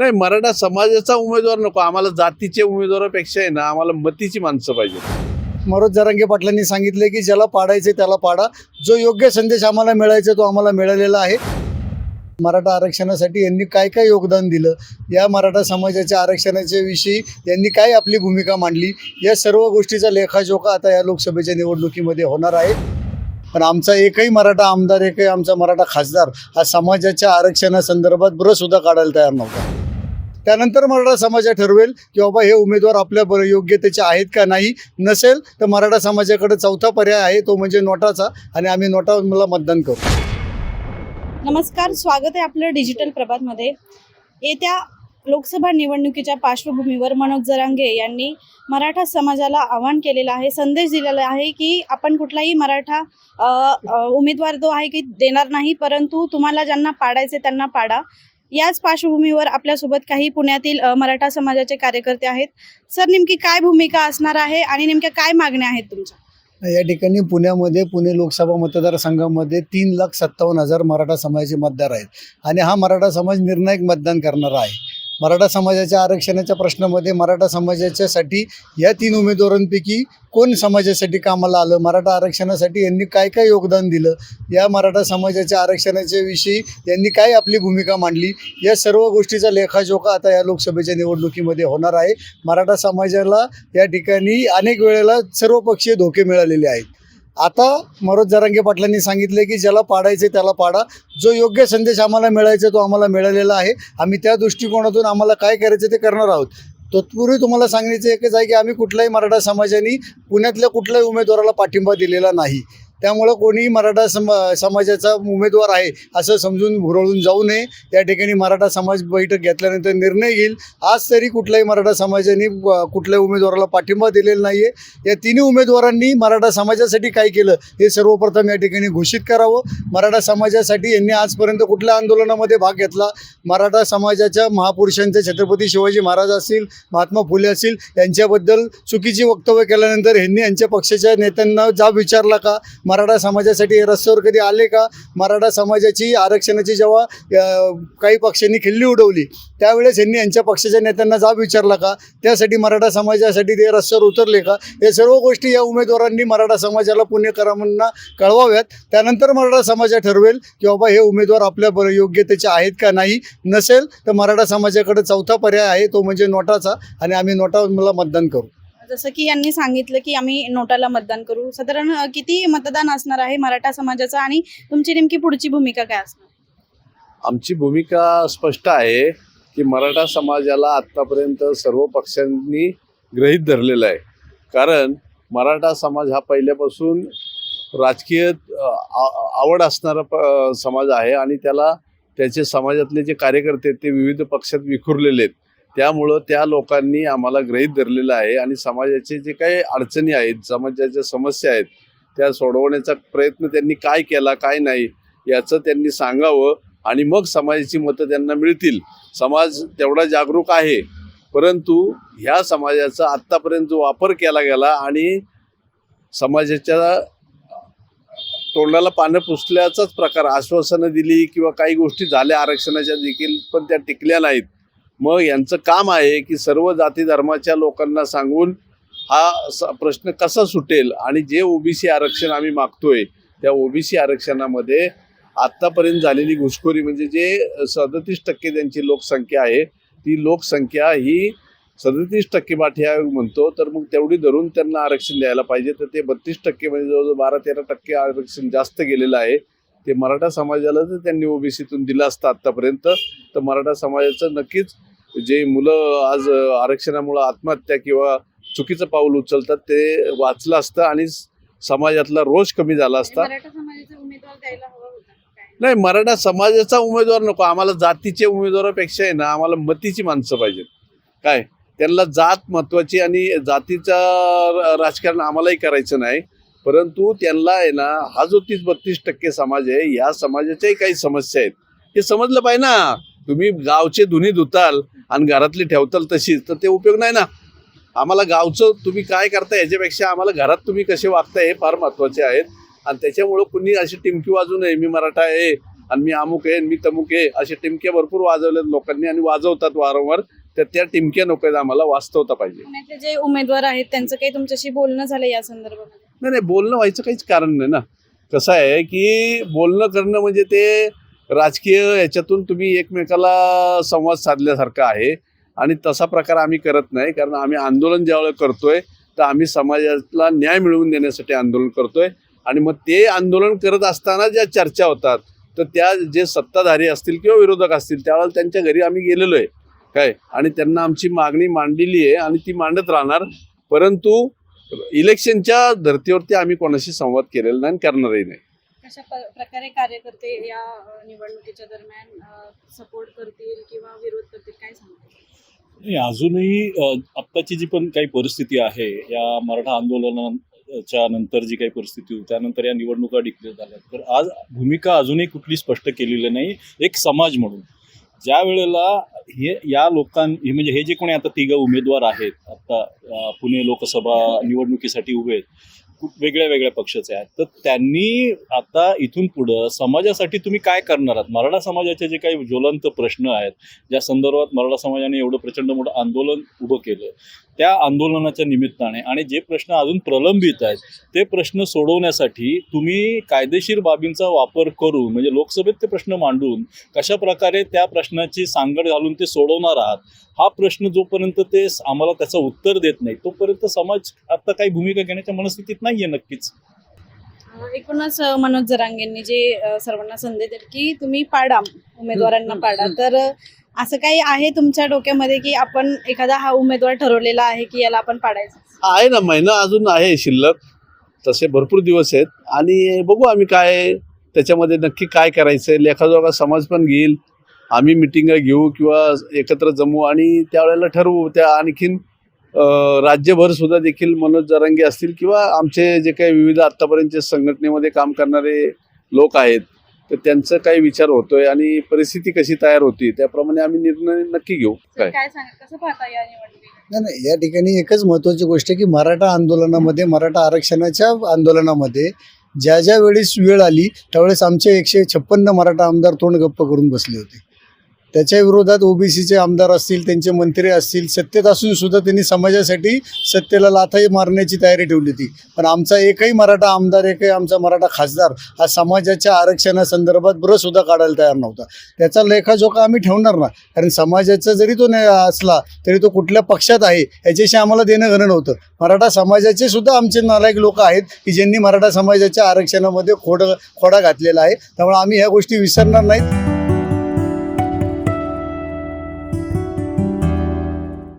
नाही मराठा समाजाचा उमेदवार नको. आम्हाला जातीच्या उमेदवारापेक्षा आहे ना आम्हाला मतीची माणसं पाहिजे. मनोज जरांगे पाटलांनी सांगितले की ज्याला पाडायचे त्याला पाडा. जो योग्य संदेश आम्हाला मिळायचा तो आम्हाला मिळालेला आहे. मराठा आरक्षणासाठी यांनी काय काय योगदान दिलं? या मराठा समाजाच्या आरक्षणाच्या विषयी यांनी काय आपली भूमिका मांडली? या सर्व गोष्टीचा लेखाजोखा आता या लोकसभेच्या निवडणुकीमध्ये होणार आहे. पण आमचा एकही मराठा आमदार एकही आमचा मराठा खासदार हा समाजाच्या आरक्षणासंदर्भात ब्र सुद्धा काढायला तयार नव्हता. त्यानंतर मराठा समाज ठरवेल की बाबा हे उमेदवार आपल्या योग्यतेचे आहेत का नाही नसेल तर मराठा समाजाकडे चौथा पर्याय आहे तो म्हणजे नोटाचा. आणि आम्ही नोटाला मतदान करू. नमस्कार स्वागत आहे आपलं डिजिटल प्रभातमध्ये. येत्या लोकसभा निवडणुकीच्या पार्श्वभूमीवर मनोज जरांगे यांनी मराठा समाजाला आवाहन केलेलं आहे संदेश दिलेला आहे की आपण कुठलाही मराठा उमेदवार जो आहे की देणार नाही परंतु तुम्हाला ज्यांना पाडायचे त्यांना पाडा. याच पार्श्वभूमीवर आपल्यासोबत काही पुण्यातील मराठा समाजाचे कार्यकर्ते आहेत. सर नेमकी काय भूमिका असणार आहे आणि नेमक्या काय मागण्या आहेत तुमच्या? या ठिकाणी पुण्यामध्ये पुणे लोकसभा मतदारसंघामध्ये तीन लाख सत्तावन्न हजार मराठा समाजाचे मतदार आहेत. आणि हा मराठा समाज निर्णायक मतदान करणारा आहे. मराठा समाजाच्या आरक्षणाच्या प्रश्नामध्ये मराठा समाजाच्यासाठी या तीन उमेदवारांपैकी कोण समाजासाठी कामाला आलं? मराठा आरक्षणासाठी यांनी काय काय योगदान दिलं? या मराठा समाजाच्या आरक्षणाच्या विषयी यांनी काय आपली भूमिका मांडली? या सर्व गोष्टीचा लेखाजोखा आता या लोकसभेच्या निवडणुकीमध्ये होणार आहे. मराठा समाजाला या ठिकाणी अनेक वेळेला सर्व पक्षीय धोके मिळालेले आहेत. आता मनोज जरांगे पाटलांनी सांगितले की ज्याला पाडायचे त्याला पाडा. जो योग्य संदेश आम्हाला मिळायचा तो आम्हाला मिळालेला आहे. आम्ही त्या दृष्टिकोनातून आम्हाला काय करायचं ते करणार आहोत. तत्पूर्वी तुम्हाला सांगण्याचं एकच आहे की आम्ही कुठल्याही मराठा समाजाने पुण्यातल्या कुठल्याही उमेदवाराला पाठिंबा दिलेला नाही. त्यामुळं कोणीही मराठा सम समाजाचा उमेदवार आहे असं समजून भुरळून जाऊ नये. या ठिकाणी मराठा समाज बैठक घेतल्यानंतर निर्णय घेईल. आज तरी कुठल्याही मराठा समाजाने कुठल्याही उमेदवाराला पाठिंबा दिलेला नाही आहे या तिन्ही उमेदवारांनी मराठा समाजासाठी काय केलं हे सर्वप्रथम या ठिकाणी घोषित करावं. मराठा समाजासाठी यांनी आजपर्यंत कुठल्या आंदोलनामध्ये भाग घेतला? मराठा समाजाच्या महापुरुषांचे छत्रपती शिवाजी महाराज असतील महात्मा फुले असतील यांच्याबद्दल चुकीची वक्तव्य केल्यानंतर ह्यांनी यांच्या पक्षाच्या नेत्यांना जाब विचारला का? मराठा समाजासाठी रस्त्यावर कधी आले का? मराठा समाजाची आरक्षणाची जेव्हा काही पक्षांनी खिल्ली उडवली त्यावेळेस यांनी यांच्या पक्षाच्या नेत्यांना जाब विचारला का? त्यासाठी मराठा समाजासाठी ते रस्त्यावर उतरले का? हे सर्व गोष्टी या उमेदवारांनी मराठा समाजाला पुणेकरांना कळवाव्यात. त्यानंतर मराठा समाज ठरवेल की बाबा हे उमेदवार आपल्या बरं योग्यतेचे आहेत का नाही? नसेल तर मराठा समाजाकडे चौथा पर्याय आहे तो म्हणजे नोटाचा. आणि आम्ही नोटाला मतदान करू. जसं की यांनी सांगितलं की आम्ही नोटाला मतदान करू. साधारण किती मतदान असणार आहे मराठा समाजाचं आणि तुमची नेमकी पुढची भूमिका काय असणार? आमची भूमिका स्पष्ट आहे की मराठा समाजाला आत्तापर्यंत सर्व पक्षांनी ग्रहित धरलेलं आहे. कारण मराठा समाज हा पहिल्यापासून राजकीय आवड असणारा प- समाज आहे आणि त्याला त्याचे समाजातले जे कार्यकर्ते आहेत ते विविध पक्षात विखुरलेले आहेत. त्यामुळं त्या लोकांनी आम्हाला ग्रहित धरलेलं आहे आणि समाजाचे जे काही अडचणी आहेत समाजाच्या समस्या आहेत त्या सोडवण्याचा प्रयत्न त्यांनी काय केला काय नाही याचं त्यांनी सांगावं आणि मग समाजाची मतं त्यांना मिळतील. समाज तेवढा जागरूक आहे. परंतु ह्या समाजाचा आत्तापर्यंत जो वापर केला गेला आणि समाजाच्या तोंडाला पानं पुसल्याचाच प्रकार आश्वासनं दिली किंवा काही गोष्टी झाल्या आरक्षणाच्या देखील पण त्या टिकल्या नाहीत. मग यांचं काम आहे की सर्व जाती धर्माच्या लोकांना सांगून हा स- प्रश्न कसा सुटेल आणि जे ओबीसी आरक्षण आम्ही मागतोय त्या ओबीसी आरक्षणामध्ये आत्तापर्यंत झालेली घुसखोरी म्हणजे जे सदतीस टक्के त्यांची लोकसंख्या आहे ती लोकसंख्या ही सदतीस टक्के पाठी आयोग म्हणतो तर मग तेवढी धरून त्यांना आरक्षण द्यायला पाहिजे. तर ते बत्तीस टक्के म्हणजे जवळजवळ बारा तेरा टक्के आरक्षण जास्त गेलेलं आहे. ते मराठा समाजाला जर त्यांनी ओबीसीतून दिलं असतं आत्तापर्यंत तर मराठा समाजाचं नक्कीच जे मुलं आज आरक्षणामुळं आत्महत्या किंवा चुकीचं पाऊल उचलतात ते वाचलं असतं आणि समाजातला रोष कमी झाला असता? नाही मराठा समाजाचा उमेदवार नको. आम्हाला जातीच्या उमेदवारापेक्षा आहे ना आम्हाला मतीची माणसं पाहिजेत. काय? त्यांना जात महत्वाची आणि जातीचा राजकारण आम्हालाही करायचं नाही. परंतु त्यांना आहे ना हा जो तीस बत्तीस टक्के समाज आहे या समाजाच्याही काही समस्या आहेत. हे समजलं पाहिजे ना. तुम्ही गावचे धुनी धुताल आणि घरातली ठेवताल तशीच तर ते उपयोग नाही ना. आम्हाला गावचं तुम्ही काय करता याच्यापेक्षा आम्हाला घरात तुम्ही कसे वागताय हे फार महत्त्वाचे आहेत. आणि त्याच्यामुळं कुणी अशी टिमकी वाजू नये मी मराठा आहे आणि मी अमुक आहे मी तमुक आहे असे टिमके भरपूर वाजवलेत लोकांनी आणि वाजवतात वारंवार तर त्या टिमक्या नको आम्हाला वास्तवता पाहिजे. जे उमेदवार आहेत त्यांचं काही तुमच्याशी बोलणं झालं या संदर्भामध्ये? नाही नाही बोलणं व्हायचं काहीच कारण नाही ना. कसं आहे की बोलणं करणं म्हणजे ते राजकीय याच्यातून तुम्ही एकमेकाला संवाद साधल्यासारखा आहे. आणि तसा प्रकार आम्ही करत नाही कारण आम्ही आंदोलन ज्यावेळेला करतोय तर आम्ही समाजाला न्याय मिळवून देण्यासाठी आंदोलन करतोय. आणि मग ते आंदोलन करत असताना ज्या चर्चा होतात तर त्या जे सत्ताधारी असतील किंवा विरोधक असतील त्यावेळेला त्यांच्या घरी आम्ही गेलेलो आहे. काय? आणि त्यांना आमची मागणी मांडलेली आहे आणि ती मांडत राहणार. परंतु इलेक्शनच्या धर्तीवरती आम्ही कोणाशी संवाद केलेला नाही आणि करणारही नाही. कशा प्रकारे कार्यकर्ते या निवडणुकीच्या दरम्यान सपोर्ट करतील किंवा विरोध करतील काय सांगतील नाही अजूनही आत्ताची जी पण काही परिस्थिती आहे या मराठा आंदोलनाच्या नंतर जी काही परिस्थिती होती त्यानंतर या निवडणुका डिक्लेअर झाल्या तर आज भूमिका अजूनही कुठली स्पष्ट केलेली नाही एक समाज म्हणून. ज्या वेळेला हे या लोकां म्हणजे हे जे कोणी आता तिघं उमेदवार आहेत आता पुणे लोकसभा निवडणुकीसाठी उभे आहेत वेगळ्या वेगळ्या पक्षाचे आहेत. तर त्यांनी आता इथून पुढं समाजासाठी तुम्ही काय करणार आहात? मराठा समाजाचे जे काही ज्वलंत प्रश्न आहेत ज्या संदर्भात मराठा समाजाने एवढं प्रचंड मोठं आंदोलन उभं केलं त्या आंदोलनाच्या निमित्ताने आणि जे प्रश्न अजून प्रलंबित आहेत ते प्रश्न सोडवण्यासाठी तुम्ही कायदेशीर बाबींचा वापर करून म्हणजे लोकसभेत ते प्रश्न मांडून कशा प्रकारे त्या प्रश्नाची सांगड घालून ते सोडवणार आहात हा प्रश्न जोपर्यंत ते आम्हाला त्याचं उत्तर देत नाही तोपर्यंत समाज आता काही भूमिका घेण्याच्या मनस्थितीत नाही आहे नक्कीच एकूणच मनोज जरांगेंनी जे सर्वांना संधी दिली की तुम्ही पाडा उमेदवारांना पाडा. तर असं काही आहे तुमच्या डोक्यामध्ये की आपण एखादा हा उमेदवार ठरवलेला आहे की याला आपण पाडायचं? आहे ना महिना अजून आहे शिल्लक. तसे भरपूर दिवस आहेत. आणि बघू आम्ही काय त्याच्यामध्ये नक्की काय करायचं आहे लेखाजोखा समाज पण घेईल. आम्ही मिटिंग घेऊ किंवा एकत्र जमू आणि त्यावेळेला ठरवू. त्या आणखीन राज्यभर सुद्धा देखील मनोज जरांगे असतील किंवा आमचे जे काही विविध आत्तापर्यंतचे संघटनेमध्ये काम करणारे लोक आहेत. तर त्यांचं काही विचार होतोय आणि परिस्थिती कशी तयार होती त्याप्रमाणे आम्ही निर्णय नक्की घेऊ. काय? काय सांगा कसं पाहता या निवडणुकीला नाही नाही या ठिकाणी एकच महत्त्वाची गोष्ट आहे की मराठा आंदोलनामध्ये मराठा आरक्षणाच्या आंदोलनामध्ये ज्या ज्या वेळेस वेळ आली त्यावेळेस आमचे एकशे छप्पन्न मराठा आमदार तोंड गप्प करून बसले होते. त्याच्या विरोधात ओबीसीचे आमदार असतील त्यांचे मंत्री असतील सत्तेत असून सुद्धा त्यांनी समाजासाठी सत्तेला लाथाही मारण्याची तयारी ठेवली होती. पण आमचा एकही मराठा आमदार एकही आमचा मराठा खासदार हा समाजाच्या आरक्षणासंदर्भात बरं सुद्धा काढायला तयार नव्हता. त्याचा लेखाजोखा आम्ही ठेवणार ना कारण समाजाचा जरी तो नाही असला तरी तो कुठल्या पक्षात आहे याच्याशी आम्हाला देणं घरं नव्हतं. मराठा समाजाचे सुद्धा आमचे नालायक लोक आहेत की ज्यांनी मराठा समाजाच्या आरक्षणामध्ये खोड खोडा घातलेला आहे. त्यामुळे आम्ही ह्या गोष्टी विसरणार नाहीत.